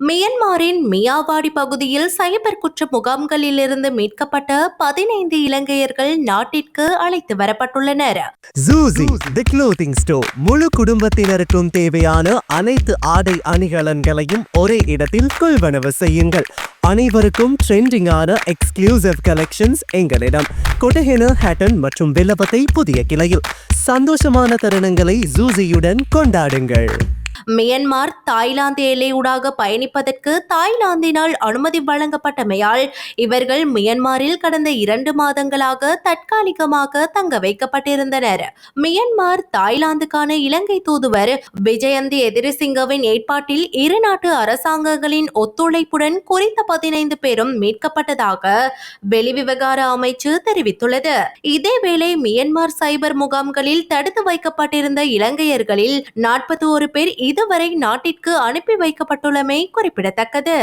மியன்மாரின் Myawaddy பகுதியில் சைபர் குற்ற முகாம்களிலிருந்து மீட்கப்பட்ட பதினைந்து இலங்கையர்கள் நாட்டிற்கு அழைத்து வரப்பட்டுள்ளனர். ஜூசி தி க்ளோத்திங் ஸ்டோர் முழு குடும்பத்தினருக்கும் தேவையான அனைத்து ஆடை அணிகலன்களையும் ஒரே இடத்தில் கொள்வனவு செய்யுங்கள். அனைவருக்கும் ட்ரெண்டிங்கான எக்ஸ்க்ளூசிவ் கலெக்ஷன்ஸ் எங்களிடம். கொட்டஹென ஹேட்டன் மற்றும் வில்லபத்தை புதிய கிளையில். சந்தோஷமான தருணங்களை ஜூசியுடன் கொண்டாடுங்கள். மியன்மார் தாய்லாந்து எல்லையூடாக பயணிப்பதற்கு தாய்லாந்தினால் அனுமதி வழங்கப்பட்டமையால் இவர்கள் மியன்மாரில் கடந்த இரண்டு மாதங்களாக தற்காலிகமாக தங்க வைக்கப்பட்டிருந்தனர். மியன்மார் தாய்லாந்துக்கான இலங்கை தூதுவர் விஜயந்தி எதிரிசிங்கவின் ஏற்பாட்டில் இரு நாட்டு அரசாங்கங்களின் ஒத்துழைப்புடன் குறித்த பதினைந்து பேரும் மீட்கப்பட்டதாக வெளிவிவகார அமைச்சு தெரிவித்துள்ளது. இதேவேளை மியன்மார் சைபர் முகாம்களில் தடுத்து வைக்கப்பட்டிருந்த இலங்கையர்களில் நாற்பத்தி ஒரு பேர் இதுவரை நாட்டிற்கு அனுப்பி வைக்கப்பட்டுள்ளமை குறிப்பிடத்தக்கது.